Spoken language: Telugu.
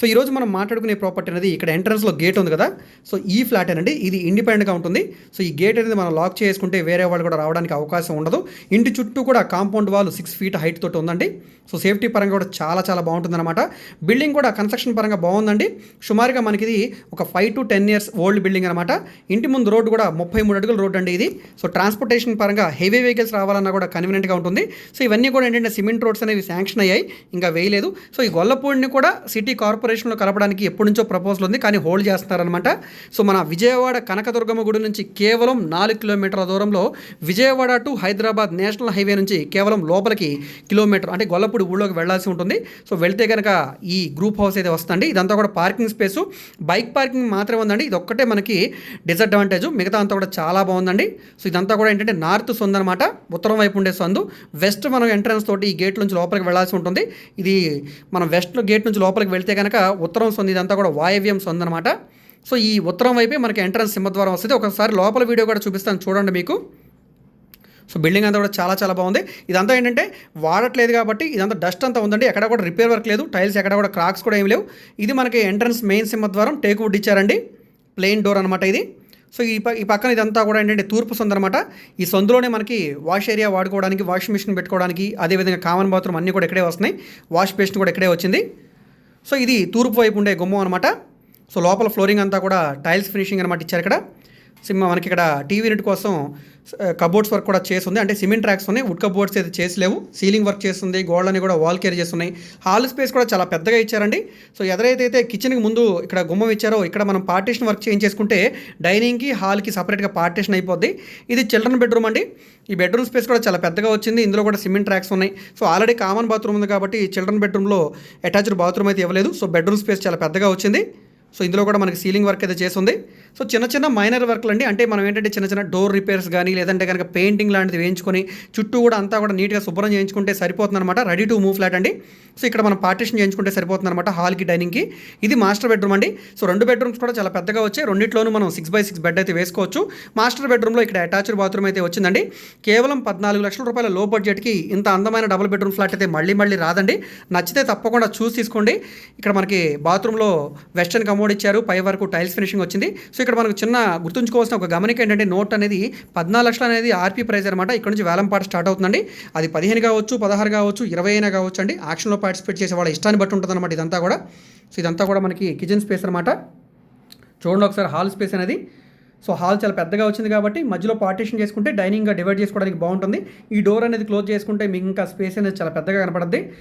సో ఈరోజు మనం మాట్లాడుకునే ప్రాపర్టీ అనేది ఇక్కడ ఎంట్రన్స్లో గేట్ ఉంది కదా. సో ఈ ఫ్లాట్ అండి ఇది ఇండిపెండెంట్గా ఉంటుంది. సో ఈ గేట్ అనేది మనం లాక్ చేసుకుంటే వేరే వాళ్ళు కూడా రావడానికి అవకాశం ఉండదు. ఇంటి చుట్టూ కూడా compound wall six feet height తోటి ఉందండి. సో సేఫ్టీ పరంగా కూడా చాలా చాలా బాగుంటుంది అనమాట బిల్డింగ్ కూడా కన్స్ట్రక్షన్ పరంగా బాగుందండి. సుమారుగా మనకి ఇది ఒక five to ten years old building అనమాట ఇంటి ముందు రోడ్డు కూడా ముప్పై మూడు అడుగుల రోడ్ అండి ఇది. సో ట్రాన్స్పోర్టేషన్ పరంగా హెవీ వెహికల్స్ రావాలన్నా కూడా కన్వీనియంట్గా ఉంటుంది. సో ఇవన్నీ కూడా ఏంటంటే సిమెంట్ రోడ్స్ అనేవి శాంక్షన్ అయ్యాయి. ఇంకా వేయలేదు. సో ఈ గొల్లపూడిని కూడా సిటీ కార్పొరేషన్లో కలపడానికి ఎప్పటి నుంచో ప్రపోజల్ ఉంది కానీ హోల్డ్ చేస్తున్నారనమాట సో మన విజయవాడ కనకదుర్గమ్మ గుడి నుంచి కేవలం నాలుగు కిలోమీటర్ల దూరంలో Vijayawada to Hyderabad national highway నుంచి కేవలం లోపలికి కిలోమీటర్ అంటే గొల్లపూడి ఊళ్ళోకి వెళ్ళాల్సి ఉంటుంది. సో వెళ్తే కనుక ఈ గ్రూప్ హౌస్ అయితే వస్తుంది ఇదంతా కూడా పార్కింగ్ స్పేసు బైక్ పార్కింగ్ మాత్రమే ఉందండి. ఇది ఒక్కటే మనకి డిసడ్వాంటేజ్ మిగతా అంతా కూడా చాలా బాగుందండి. సో ఇదంతా కూడా ఏంటంటే నార్త్ సొందు అనమాట ఉత్తరం వైపు ఉండే సందు. వెస్ట్ మనం ఎంట్రన్స్ తోటి ఈ గేట్ నుంచి లోపలికి వెళ్ళాల్సి ఉంటుంది. ఇది మనం వెస్ట్ గేట్ నుంచి లోపలికి వెళ్తే కనుక ఉత్తరం సొంది ఇదంతా కూడా వాయవ్యం సొంది అనమాట సో ఈ ఉత్తరం వైపే మనకి ఎంట్రన్స్ సింహద్వారం వస్తుంది. ఒకసారి లోపల వీడియో కూడా చూపిస్తాను చూడండి మీకు. సో బిల్డింగ్ అంతా కూడా చాలా చాలా బాగుంది. ఇదంతా ఏంటంటే వాడట్లేదు కాబట్టి ఇదంతా డస్ట్ అంతా ఉందండి. ఎక్కడ కూడా రిపేర్ వర్క్ లేదు. టైల్స్ ఎక్కడ కూడా క్రాక్స్ కూడా ఏం లేవు. ఇది మనకి ఎంట్రన్స్ మెయిన్ సింహద్వారం టేక్ వుడ్ ఇచ్చారండి. ప్లెయిన్ డోర్ అనమాట ఇది. సో ఈ ప ఈ పక్కన ఇదంతా కూడా ఏంటంటే తూర్పు సొంత అనమాట ఈ సొందులోనే మనకి వాష్ ఏరియా వాడుకోవడానికి వాషింగ్ మిషన్ పెట్టుకోవడానికి అదేవిధంగా కామన్ బాత్రూమ్ అన్నీ కూడా ఇక్కడే వస్తున్నాయి. వాష్ బేసిన్ కూడా ఇక్కడే వచ్చింది. సో ఇది తూర్పు వైపు ఉండే గుమ్మం అనమాట సో లోపల ఫ్లోరింగ్ అంతా కూడా టైల్స్ ఫినిషింగ్ అనమాట ఇచ్చారు ఇక్కడ. సిమ్ మనకి ఇక్కడ టీవీ యూనిట్ కోసం కబోర్డ్స్ వర్క్ కూడా చేస్తుంది. అంటే సిమెంట్ ట్రాక్స్ ఉన్నాయి వుడ్ కబోర్డ్స్ అయితే చేసలేవు. సీలింగ్ వర్క్ చేస్తుంది గోడలని కూడా వాల్ కేర్ చేస్తున్నాయి. హాల్ స్పేస్ కూడా చాలా పెద్దగా ఇచ్చారండి. సో ఎదరైతే కిచెన్కి ముందు ఇక్కడ గుమ్మం ఇచ్చారో ఇక్కడ మనం పార్టీషన్ వర్క్ చేంజ్ చేసుకుంటే డైనింగ్కి హాల్కి సపరేట్గా పార్టీషన్ అయిపోద్ది. ఇది చిల్డ్రన్ బెడ్రూమ్ అండి. ఈ బెడ్రూమ్ స్పేస్ కూడా చాలా పెద్దగా వచ్చింది. ఇందులో కూడా సిమెంట్ ట్రాక్స్ ఉన్నాయి. సో ఆల్రెడీ కామన్ బాత్రూమ్ ఉంది కాబట్టి చిల్డ్రన్ బెడ్రూమ్లో అటాచ్డ్ బాత్రూమ్ అయితే ఇవ్వలేదు. సో బెడ్రూమ్ స్పేస్ చాలా పెద్దగా వచ్చింది. సో ఇందులో కూడా మనకి సీలింగ్ వర్క్ అయితే చేస్తుంది. సో చిన్న చిన్న మైనర్ వర్క్లు అండి. అంటే మనం ఏంటంటే చిన్న చిన్న డోర్ రిపేర్స్ కానీ లేదంటే కనుక పెయింటింగ్ లాంటిది వేయించుకొని చుట్టూ కూడా అంతా కూడా నీట్గా శుభ్రం చేయించుకుంటే సరిపోతుంది అనమాట రెడీ టు మూవ్ ఫ్లాట్ అండి. సో ఇక్కడ మనం పార్టీషన్ చేయించుకుంటే సరిపోతుంది అనమాట హాల్కి డైనింగ్కి ఇది మాస్టర్ బెడ్రూమ్ అండి. సో రెండు బెడ్రూమ్స్ కూడా చాలా పెద్దగా వచ్చాయి. రెండిట్లోనూ మనం సిక్స్ బై సిక్స్ బెడ్ అయితే వేసుకోవచ్చు. మాస్టర్ బెడ్రూమ్లో ఇక్కడ అటాచ్డ్ బాత్రూమ్ అయితే వచ్చిందండి. కేవలం పద్నాలుగు లక్షల రూపాయల లో బడ్జెట్కి ఇంత అందమైన డబుల్ బెడ్రూమ్ ఫ్లాట్ అయితే మళ్ళీ మళ్ళీ రాదండి. నచ్చితే తప్పకుండా చూసి తీసుకోండి. ఇక్కడ మనకి బాత్రూంలో వెస్టర్న్ కమోడ్ ఇచ్చారు. పై వరకు టైల్స్ ఫినిషింగ్ వచ్చింది. సో ఇక్కడ మనకు చిన్న గుర్తుంచుకోవాల్సిన ఒక గమనిక ఏంటంటే నోట్ అనేది పద్నాలుగు లక్షలు అనేది ఆర్పీ ప్రైస్ అనమాట ఇక్కడ నుంచి వేలంపాట స్టార్ట్ అవుతుందండి. అది పదిహేను కావచ్చు పదహారు కావచ్చు ఇరవై అయినా కావచ్చు అండి. యాక్షన్లో పార్టిసిపేట్ చేసే వాళ్ళ ఇష్టాన్ని బట్టి ఉంటుంది అనమాట ఇదంతా కూడా. సో ఇదంతా కూడా మనకి కిచెన్ స్పేస్ అనమాట చూడండి ఒకసారి హాల్ స్పేస్ అనేది. సో హాల్ చాలా పెద్దగా వచ్చింది కాబట్టి మధ్యలో పార్టీషన్ చేసుకుంటే డైనింగ్గా డివైడ్ చేసుకోవడానికి బాగుంటుంది. ఈ డోర్ అనేది క్లోజ్ చేసుకుంటే మీకు ఇంకా స్పేస్ అనేది చాలా పెద్దగా కనపడుద్ది.